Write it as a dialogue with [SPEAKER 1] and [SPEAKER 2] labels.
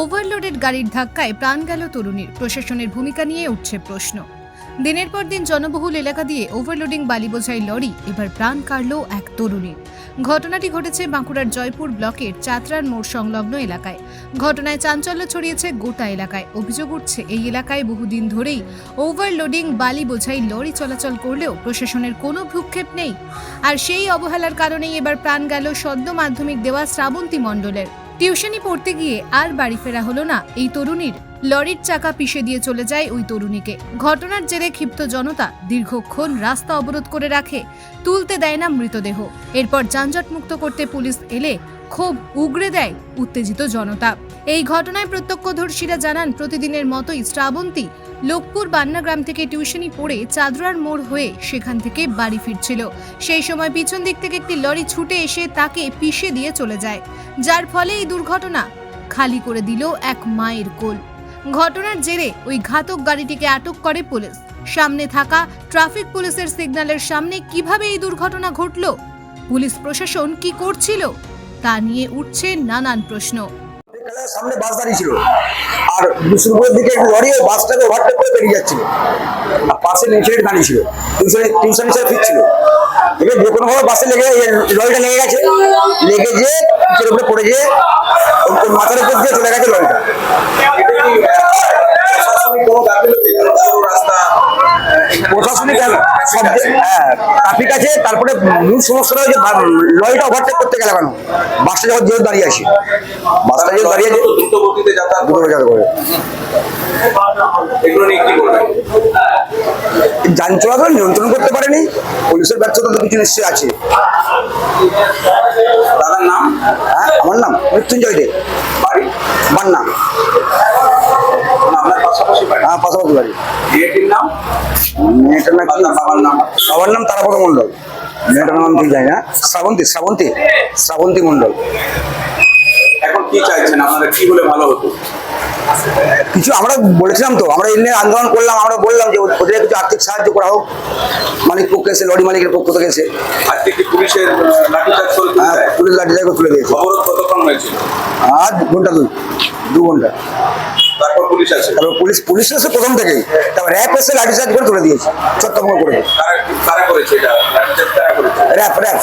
[SPEAKER 1] Overloaded গাড়ির ধাক্কায় প্রাণ গেল তরুণীর। প্রশাসনের ভূমিকা নিয়ে উঠছে প্রশ্ন। দিনের পর দিন জনবহুল এলাকা দিয়ে ওভারলোডিং বালি বোঝাই লরি, এবার প্রাণ কাড়ল এক তরুণীর। ঘটনাটি ঘটেছে বাঁকুড়ার জয়পুর ব্লকের চাতরার মোড় সংলগ্ন এলাকায়। ঘটনায় চাঞ্চল্য ছড়িয়েছে গোটা এলাকায়। অভিযোগ উঠছে, এই এলাকায় বহুদিন ধরেই ওভারলোডিং বালি বোঝাই লরি চলাচল করলেও প্রশাসনের কোনো ভ্রুক্ষেপ নেই। আর সেই অবহেলার কারণেই এবার প্রাণ গেল সদ্য মাধ্যমিক দেওয়া শ্রাবন্তী মণ্ডলের। টিউশনি পড়তে গিয়ে আর বাড়ি ফেরা হলো না। এই তরুণীর লরির চাকা পিষে দিয়ে চলে যায় ওই তরুণীকে। ঘটনার জেরে ক্ষিপ্ত জনতা দীর্ঘক্ষণ রাস্তা অবরোধ করে রাখে, তুলতে দেয় না মৃতদেহ। এরপর যানজট মুক্ত করতে পুলিশ এলে ক্ষোভ উগরে দেয় উত্তেজিত জনতা। এই ঘটনায় প্রত্যক্ষদর্শীরা জানান, প্রতিদিনের মতোই শ্রাবন্তী লোকপুর বান্নাগ্রাম থেকে টিউশনি পড়ে চাদরার মোড় হয়ে সেখান থেকে বাড়ি ফিরছিল। সেই সময় পিছন দিক থেকে একটি লরি ছুটে এসে তাকে পিষে দিয়ে চলে যায়। যার ফলে এই দুর্ঘটনা খালি করে দিল এক মায়ের কোল। ঘটনার জেরে ওই ঘাতক গাড়িটিকে আটক করে পুলিশ। সামনে থাকা ট্রাফিক পুলিশের সিগন্যালের সামনে কীভাবে এই দুর্ঘটনা ঘটল? পুলিশ প্রশাসন কি করছিল? তা নিয়ে উঠছে নানান প্রশ্ন।
[SPEAKER 2] সামনে বাস দাঁড়িয়ে ছিল। আর বিষ্ণুপুরের দিকে একটু লরি বাসটাকে ওভারটেক করে বেরিয়ে যাচ্ছিল। আর পাশে নিচে দাঁড়িয়ে ছিল। টিউশনে টিউশন হিসেবে ফিরছিল। এবার যে কোনোভাবে বাসে লেগে লরিটা লেগে গেছে। লেগে যে পিছের উপরে পড়ে ওর মাথার উপর দিয়ে চলে গেছে লরিটা। প্রশাসনিক হ্যাঁ ট্রাফিক আছে তারপরে মূল সমস্যাটা হচ্ছে লরিটা ওভারটেক করতে গেলে কেন? বাসটা যখন যেহেতু দাঁড়িয়ে আছে। বাসটা যেহেতু দাঁড়িয়ে আছে
[SPEAKER 3] দ্রুত গতিতে যাতায়াত করে। এগুলো নিয়ে কি করবেন
[SPEAKER 2] যান চলাচল নিয়ন্ত্রণ করতে পারেনি পুলিশের ব্যর্থতা তো কিছু নিশ্চয়ই আছে।
[SPEAKER 3] দাদার নাম?
[SPEAKER 2] হ্যাঁ আমার নাম মৃত্যুঞ্জয় দে।
[SPEAKER 3] বাড়ি?
[SPEAKER 2] বান্না।
[SPEAKER 3] না, পাশাপাশি
[SPEAKER 2] হ্যাঁ পাশাপাশি বাড়ি।
[SPEAKER 3] নাম
[SPEAKER 2] মেয়েটার নাম
[SPEAKER 3] বাবার নাম।
[SPEAKER 2] বাবার নাম তারাপদ মণ্ডল। মেয়েটার নাম ঠিক জানি না। শ্রাবন্তী শ্রাবন্তী শ্রাবন্তী মণ্ডল।
[SPEAKER 3] এখন কি চাইছেন? আপনারা কি হলে ভালো হতো?
[SPEAKER 2] কিছু আমরা বলেছিলাম তো আমরা এমনি আন্দোলন করলাম আমরা বললাম যে ওদের কিছু আর্থিক সাহায্য করা হোক। মালিক পক্ষ এসে লরি মালিকের পক্ষ থেকে এসে।
[SPEAKER 3] আজকে কি পুলিশের লাঠিচার্জ করে তুলে
[SPEAKER 2] হ্যাঁ পুলিশ লাঠি জায়গা তুলে দিয়েছে।
[SPEAKER 3] অবরোধ কতক্ষণ হয়েছিল
[SPEAKER 2] আর ঘণ্টা দুই দু ঘণ্টা।
[SPEAKER 3] তারপর পুলিশ আছে।
[SPEAKER 2] তারপর পুলিশ পুলিশ এসে প্রথম থেকেই। তারপর র্যাপ এসে করে তুলে দিয়েছে চট্টগ্রাম করে।
[SPEAKER 3] করেছে এটা? কারা করেছে?
[SPEAKER 2] Rap rap